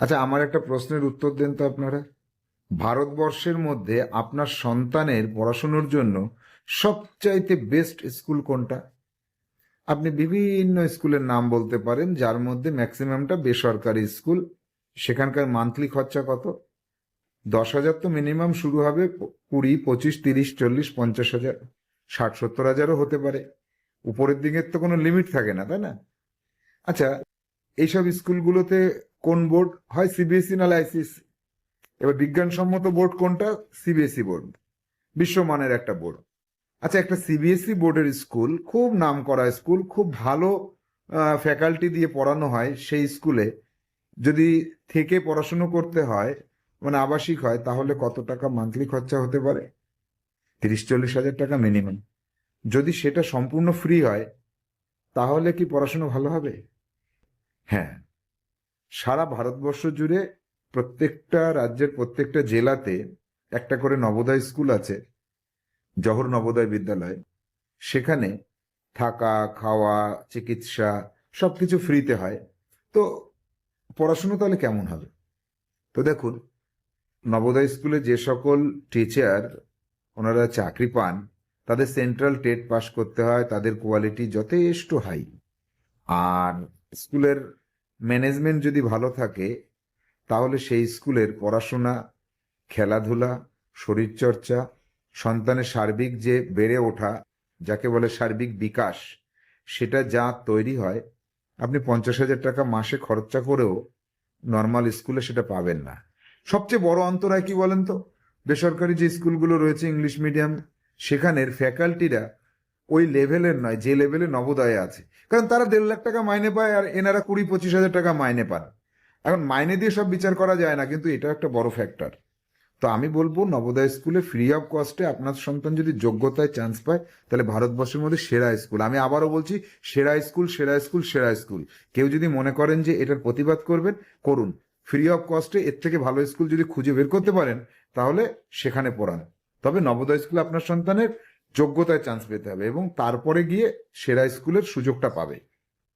আচ্ছা আমার একটা প্রশ্নের উত্তর দেন তো আপনারা। ভারতবর্ষের মধ্যে আপনার সন্তানের পড়াশুনোর জন্য সবচাইতে বেস্ট স্কুল কোনটা? আপনি বিভিন্ন স্কুলের নাম বলতে পারেন, যার মধ্যে ম্যাক্সিমামটা বেসরকারি স্কুল সেখানকার মান্থলি খরচা কত? দশ হাজার তো মিনিমাম শুরু হবে কুড়ি, পঁচিশ, তিরিশ, চল্লিশ, পঞ্চাশ হাজার। ষাট, সত্তর হাজারও হতে পারে। উপরের দিকের তো কোনো লিমিট থাকে না, তাই না? আচ্ছা এইসব স্কুলগুলোতে কোন বোর্ড? হয় সিবিএসই নাহলে আইসিএসসি এবার বিজ্ঞানসম্মত বোর্ড কোনটা? CBSE board. বিশ্বমানের একটা বোর্ড। আচ্ছা একটা সিবিএসই বোর্ডের স্কুল, খুব নাম করা স্কুল, খুব ভালো ফ্যাকাল্টি দিয়ে পড়ানো হয় সেই স্কুলে। যদি থেকে পড়াশুনো করতে হয় মানে আবাসিক হয়, তাহলে কত টাকা মান্থলি খরচা হতে পারে? তিরিশ, চল্লিশ হাজার টাকা মিনিমাম। যদি সেটা সম্পূর্ণ ফ্রি হয়, তাহলে কি পড়াশুনো ভালো হবে? হ্যাঁ। সারা ভারতবর্ষ জুড়ে প্রত্যেকটা রাজ্যের প্রত্যেকটা জেলাতে একটা করে নবোদয় স্কুল আছে, জহর নবোদয় বিদ্যালয়। সেখানে থাকা, খাওয়া, চিকিৎসা সব কিছু ফ্রিতে হয়। তো পড়াশুনো তাহলে কেমন হবে? তো দেখুন, নবোদয় স্কুলে যে সকল টিচার ওনারা চাকরি পান, তাদের সেন্ট্রাল টেট পাস করতে হয়, তাদের কোয়ালিটি যথেষ্ট হাই আর স্কুলের ম্যানেজমেন্ট যদি ভালো থাকে, তাহলে সেই স্কুলের পড়াশোনা, খেলাধুলা, শরীরচর্চা, সন্তানের সার্বিক যে বেড়ে ওঠা, যাকে বলে সার্বিক বিকাশ, সেটা যা তৈরি হয়, আপনি পঞ্চাশ হাজার টাকা মাসে খরচা করেও নর্মাল স্কুলে সেটা পাবেন না। সবচেয়ে বড় অন্তরায় কি বলেন তো? বেসরকারি যে স্কুলগুলো রয়েছে, ইংলিশ মিডিয়াম, সেখানের ফ্যাকাল্টিরা ওই লেভেলের নয়, যে লেভেলে নবোদয়ে আছে। কারণ তারা দেড় লাখ টাকা মাইনে পায় আর এনারা কুড়ি পঁচিশ হাজার টাকা মাইনে পান। এখন মাইনে দিয়ে সব বিচার করা যায় না, কিন্তু এটা একটা বড় ফ্যাক্টর তো আমি বলব, নবোদয় স্কুলে ফ্রি অফ কস্টে আপনার সন্তান যদি যোগ্যতায় চান্স পায়, তাহলে ভারতবর্ষের মধ্যে সেরা স্কুল আমি আবারও বলছি, সেরা স্কুল সেরা স্কুল সেরা স্কুল কেউ যদি মনে করেন যে এটার প্রতিবাদ করবেন, করুন। ফ্রি অফ কস্টে এর থেকে ভালো স্কুল যদি খুঁজে বের করতে পারেন, তাহলে সেখানে পড়ান। তবে নবোদয় স্কুলে আপনার সন্তানের যোগ্যতায় চান্স পেতে হবে এবং তারপরে গিয়ে সেরা স্কুলের সুযোগটা পাবে।